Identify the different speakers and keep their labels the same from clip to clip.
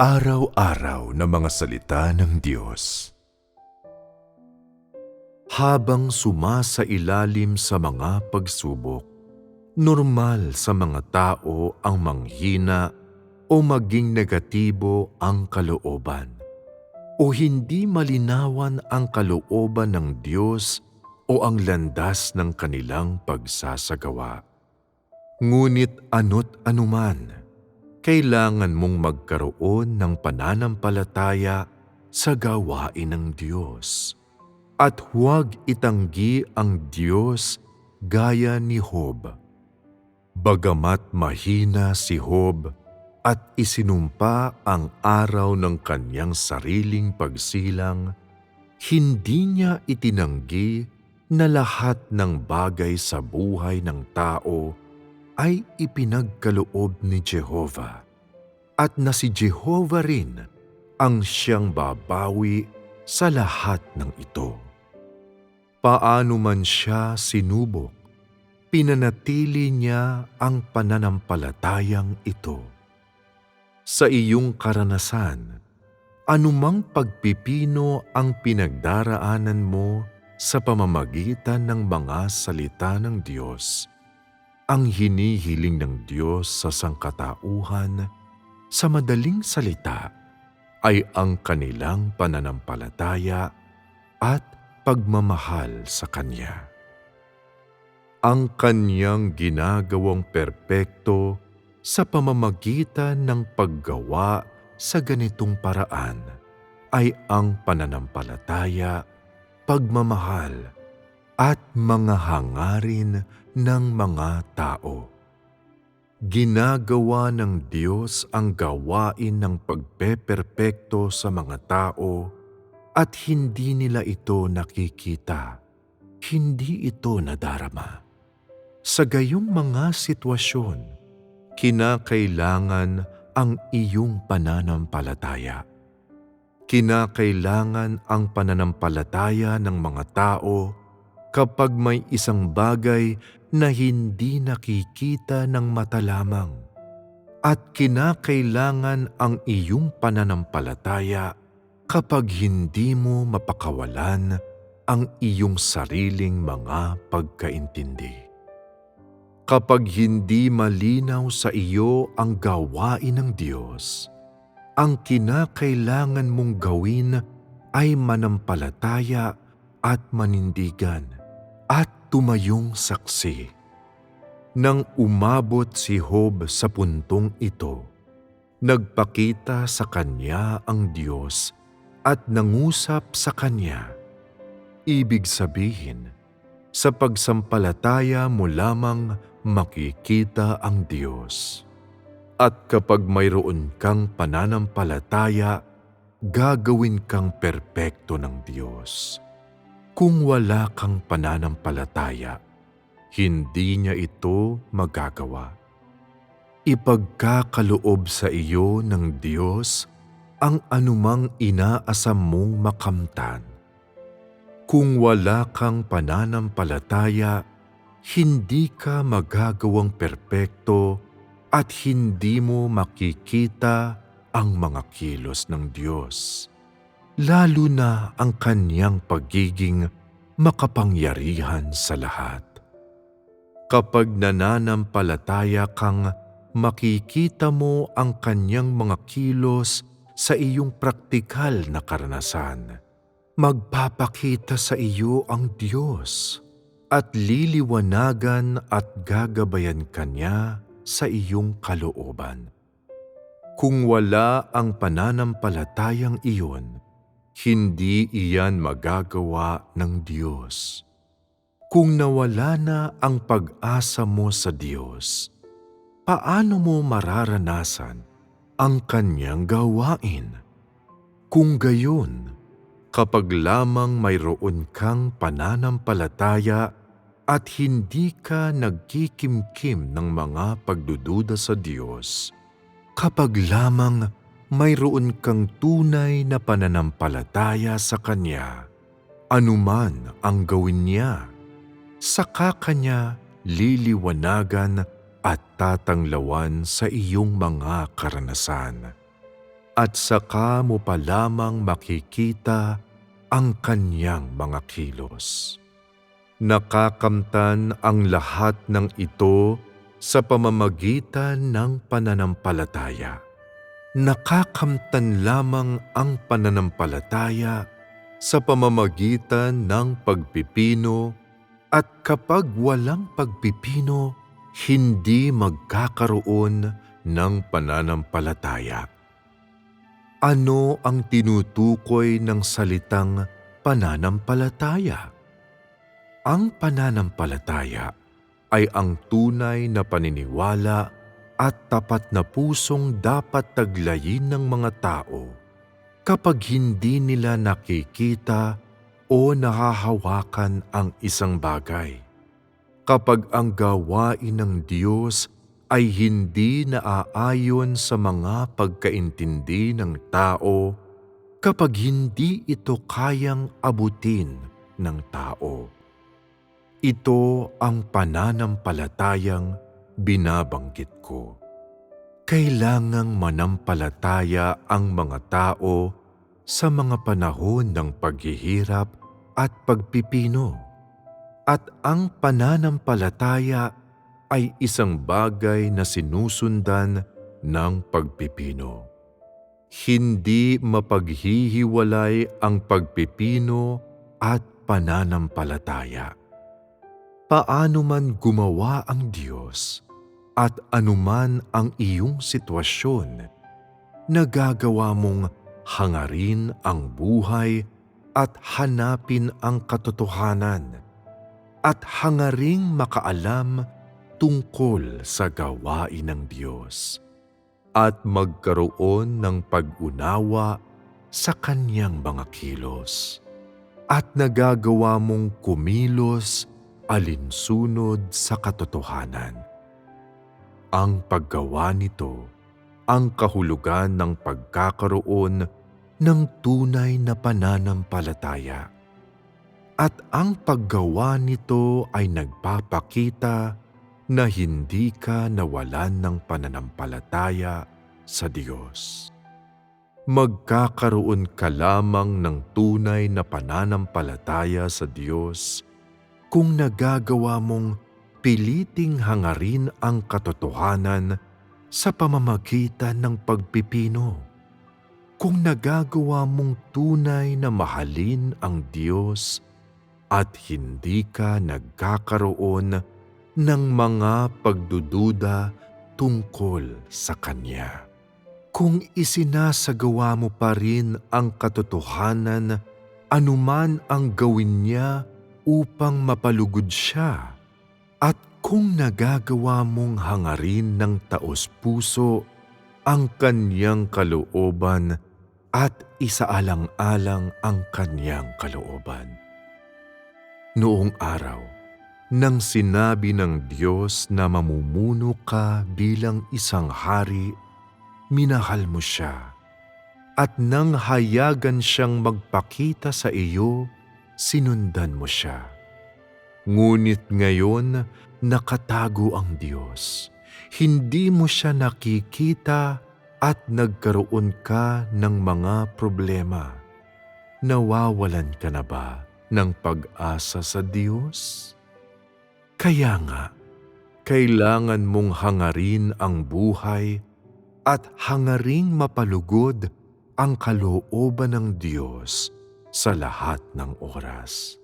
Speaker 1: Araw-araw na mga salita ng Diyos. Habang sumasailalim sa mga pagsubok, normal sa mga tao ang manghina o maging negatibo ang kalooban o hindi malinawan ang kalooban ng Diyos o ang landas ng kanilang pagsasagawa. Ngunit ano't anuman, kailangan mong magkaroon ng pananampalataya sa gawain ng Diyos. At huwag itanggi ang Diyos gaya ni Hob. Bagamat mahina si Hob at isinumpa ang araw ng kanyang sariling pagsilang, hindi niya itinanggi na lahat ng bagay sa buhay ng tao ay ipinagkaloob ni Jehova at na si Jehova rin ang siyang babawi sa lahat ng ito. Paano man siya sinubok, pinanatili niya ang pananampalatayang ito. Sa iyong karanasan, anumang pagpipino ang pinagdaraanan mo sa pamamagitan ng mga salita ng Diyos, ang hinihiling ng Diyos sa sangkatauhan, sa madaling salita, ay ang kanilang pananampalataya at pagmamahal sa Kanya. Ang Kanyang ginagawang perpekto sa pamamagitan ng paggawa sa ganitong paraan ay ang pananampalataya, pagmamahal, at mga hangarin ng mga tao. Ginagawa ng Diyos ang gawain ng pagpeperpekto sa mga tao at hindi nila ito nakikita, hindi ito nadarama. Sa gayong mga sitwasyon, kinakailangan ang iyong pananampalataya. Kinakailangan ang pananampalataya ng mga tao kapag may isang bagay na hindi nakikita ng mata lamang at kinakailangan ang iyong pananampalataya kapag hindi mo mapakawalan ang iyong sariling mga pagkaintindi. Kapag hindi malinaw sa iyo ang gawain ng Diyos, ang kinakailangan mong gawin ay manampalataya at manindigan tumayong saksi. Nang umabot si Hob sa puntong ito, nagpakita sa kanya ang Diyos at nangusap sa kanya. Ibig sabihin, sa pagsampalataya mo lamang makikita ang Diyos. At kapag mayroon kang pananampalataya, gagawin kang perpekto ng Diyos. Kung wala kang pananampalataya, hindi niya ito magagawa. Ipagkakaloob sa iyo ng Diyos ang anumang inaasam mong makamtan. Kung wala kang pananampalataya, hindi ka magagawang perpekto at hindi mo makikita ang mga kilos ng Diyos lalo na ang kanyang pagiging makapangyarihan sa lahat. Kapag nananampalataya kang makikita mo ang kanyang mga kilos sa iyong praktikal na karanasan, magpapakita sa iyo ang Diyos at liliwanagan at gagabayan Kanya sa iyong kalooban. Kung wala ang pananampalatayang iyon, hindi iyan magagawa ng Diyos. Kung nawala na ang pag-asa mo sa Diyos, paano mo mararanasan ang Kanyang gawain? Kung gayon, kapag lamang mayroon kang pananampalataya at hindi ka nagkikimkim ng mga pagdududa sa Diyos, kapag lamang mayroon kang tunay na pananampalataya sa Kanya, anuman ang gawin niya, saka Kanya liliwanagan at tatanglawan sa iyong mga karanasan. at saka mo pa lamang makikita ang kanyang mga kilos. Nakakamtan ang lahat ng ito sa pamamagitan ng pananampalataya. Nakakamtan lamang ang pananampalataya sa pamamagitan ng pagpipino at kapag walang pagpipino, hindi magkakaroon ng pananampalataya. Ano ang tinutukoy ng salitang pananampalataya? Ang pananampalataya ay ang tunay na paniniwala at tapat na pusong dapat taglayin ng mga tao kapag hindi nila nakikita o nahahawakan ang isang bagay. Kapag ang gawain ng Diyos ay hindi naaayon sa mga pagkaintindi ng tao, kapag hindi ito kayang abutin ng tao. Ito ang pananampalatayang binabanggit ko. Kailangang manampalataya ang mga tao sa mga panahon ng paghihirap at pagpipino. At ang pananampalataya ay isang bagay na sinusundan ng pagpipino. Hindi mapaghihiwalay ang pagpipino at pananampalataya paano man gumawa ang Diyos at anuman ang iyong sitwasyon, nagagawa mong hangarin ang buhay at hanapin ang katotohanan at hangaring makaalam tungkol sa gawain ng Diyos at magkaroon ng pag-unawa sa kanyang mga kilos at nagagawa mong kumilos alinsunod sa katotohanan. Ang paggawa nito ang kahulugan ng pagkakaroon ng tunay na pananampalataya. At ang paggawa nito ay nagpapakita na hindi ka nawalan ng pananampalataya sa Diyos. Magkakaroon ka lamang ng tunay na pananampalataya sa Diyos kung nagagawa mong piliting hangarin ang katotohanan sa pamamagitan ng pagpipino. Kung nagagawa mong tunay na mahalin ang Diyos at hindi ka nagkakaroon ng mga pagdududa tungkol sa Kanya. Kung isinasagawa mo pa rin ang katotohanan anuman ang gawin niya upang mapalugod siya at kung nagagawa mong hangarin ng taos-puso ang kanyang kalooban at isaalang-alang ang kanyang kalooban. Noong araw, nang sinabi ng Diyos na mamumuno ka bilang isang hari, minahal mo siya. At nang hayagan siyang magpakita sa iyo sinundan mo siya. Ngunit ngayon, nakatago ang Diyos. Hindi mo siya nakikita at nagkaroon ka ng mga problema. Nawawalan ka na ba ng pag-asa sa Diyos? Kaya nga, kailangan mong hangarin ang buhay at hangaring mapalugod ang kalooban ng Diyos sa lahat ng oras.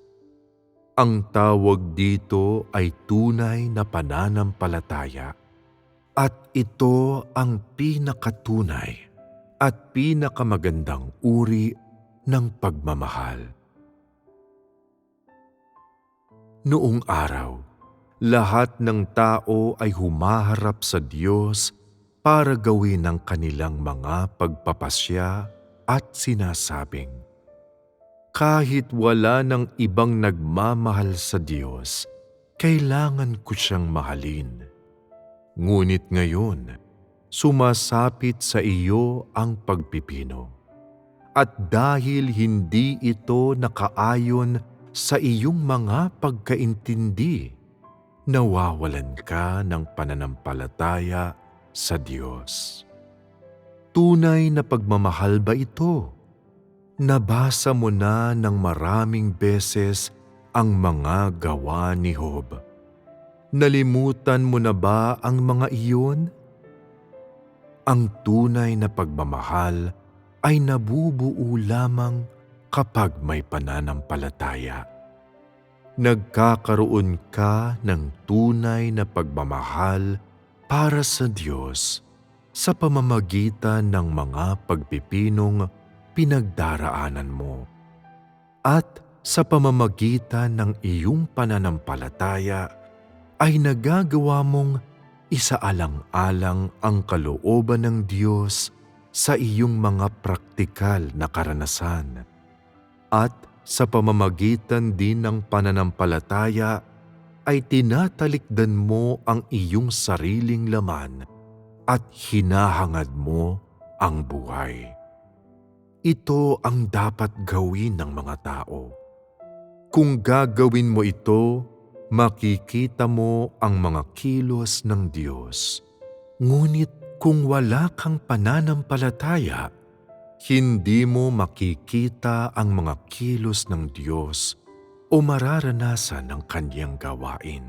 Speaker 1: Ang tawag dito ay tunay na pananampalataya at ito ang pinakatunay at pinakamagandang uri ng pagmamahal. Noong araw, lahat ng tao ay humaharap sa Diyos para gawin ang kanilang mga pagpapasya at sinasabing, kahit wala ng ibang nagmamahal sa Diyos, kailangan ko siyang mahalin. Ngunit ngayon, sumasapit sa iyo ang pagpipino. At dahil hindi ito nakaayon sa iyong mga pagkaintindi, nawawalan ka ng pananampalataya sa Diyos. tunay na pagmamahal ba ito? Nabasa mo na ng maraming beses ang mga gawa ni Job. Nalimutan mo na ba ang mga iyon? Ang tunay na pagmamahal ay nabubuo lamang kapag may pananampalataya. Nagkakaroon ka ng tunay na pagmamahal para sa Diyos sa pamamagitan ng mga pagpipinong pinagdaraanan mo at sa pamamagitan ng iyong pananampalataya ay nagagawa mong isaalang-alang ang kalooban ng Diyos sa iyong mga praktikal na karanasan at sa pamamagitan din ng pananampalataya ay tinatalikdan mo ang iyong sariling laman at hinahangad mo ang buhay. Ito ang dapat gawin ng mga tao. Kung gagawin mo ito, makikita mo ang mga kilos ng Diyos. Ngunit kung wala kang pananampalataya, hindi mo makikita ang mga kilos ng Diyos o mararanasan ng kanyang gawain.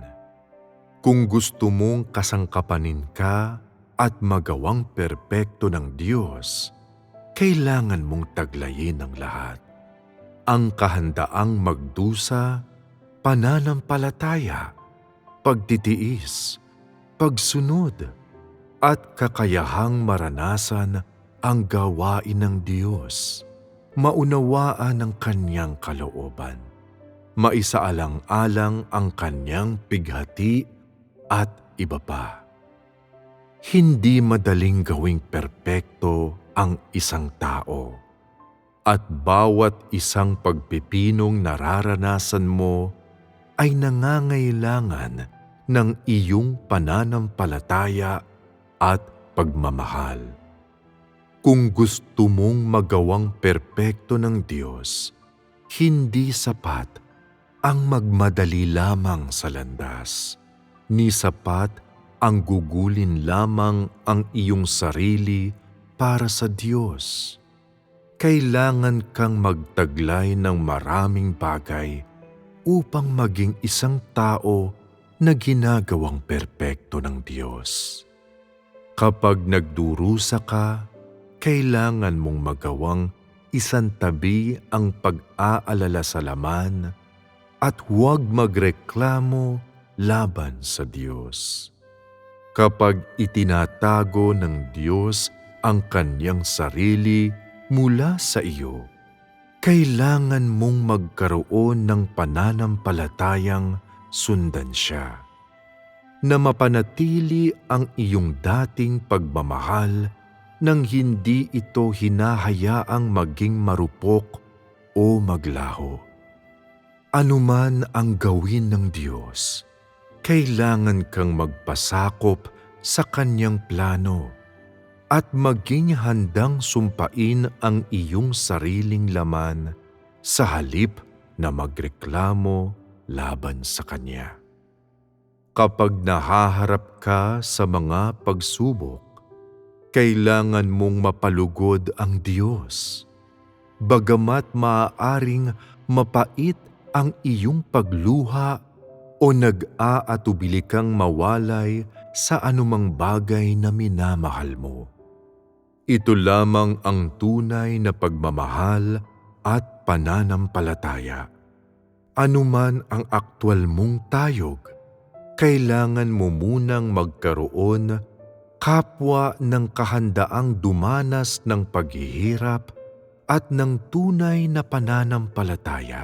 Speaker 1: Kung gusto mong kasangkapanin ka at magawang perpekto ng Diyos, kailangan mong taglayin ang lahat. Ang kahandaang magdusa, pananampalataya, pagtitiis, pagsunod, at kakayahang maranasan ang gawain ng Diyos, maunawaan ang kanyang kalooban, maisaalang-alang ang kanyang pighati at iba pa. Hindi madaling gawing perpekto ang isang tao at bawat isang pagpipinong nararanasan mo ay nangangailangan ng iyong pananampalataya at pagmamahal. Kung gusto mong magawang perpekto ng Diyos, hindi sapat ang magmadali lamang sa landas, ni sapat ang gugulin lamang ang iyong sarili para sa Diyos. Kailangan kang magtaglay ng maraming bagay upang maging isang tao na ginagawang perpekto ng Diyos. Kapag nagdurusa ka, kailangan mong magawang isantabi ang pag-aalala sa laman at huwag magreklamo laban sa Diyos. Kapag itinatago ng Diyos ang kanyang sarili mula sa iyo, kailangan mong magkaroon ng pananampalatayang sundan siya na mapanatili ang iyong dating pagmamahal nang hindi ito hinahayaang maging marupok o maglaho. Anuman ang gawin ng Diyos, kailangan kang magpasakop sa Kanyang plano at maging handang sumpain ang iyong sariling laman sa halip na magreklamo laban sa Kanya. Kapag nahaharap ka sa mga pagsubok, kailangan mong mapalugod ang Diyos. Bagamat maaaring mapait ang iyong pagluha o nag-aatubili kang mawalay sa anumang bagay na minamahal mo. Ito lamang ang tunay na pagmamahal at pananampalataya. Anuman ang aktwal mong tayog, kailangan mo munang magkaroon kapwa ng kahandaang dumanas ng paghihirap at ng tunay na pananampalataya.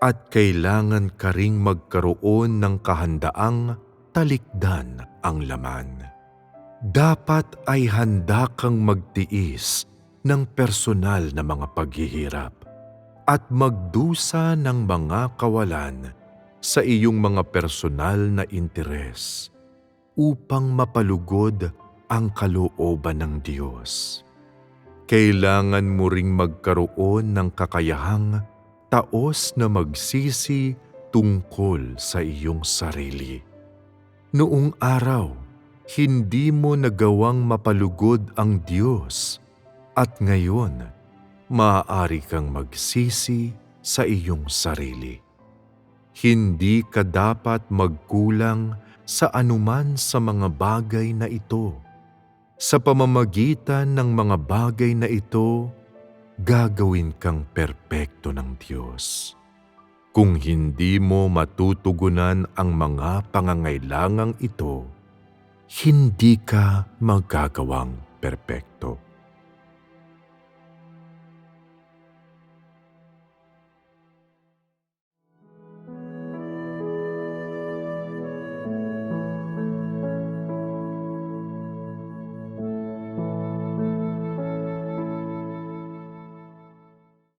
Speaker 1: At kailangan ka ring magkaroon ng kahandaang talikdan ang laman. Dapat ay handa kang magtiis ng personal na mga paghihirap at magdusa ng mga kawalan sa iyong mga personal na interes upang mapalugod ang kalooban ng Diyos. Kailangan mo ring magkaroon ng kakayahang taos na magsisi tungkol sa iyong sarili. Noong araw, hindi mo nagawang mapalugod ang Diyos at ngayon maaari kang magsisi sa iyong sarili. Hindi ka dapat magkulang sa anuman sa mga bagay na ito. Sa pamamagitan ng mga bagay na ito, gagawin kang perpekto ng Diyos. Kung hindi mo matutugunan ang mga pangangailangang ito, hindi ka magagawang perpekto.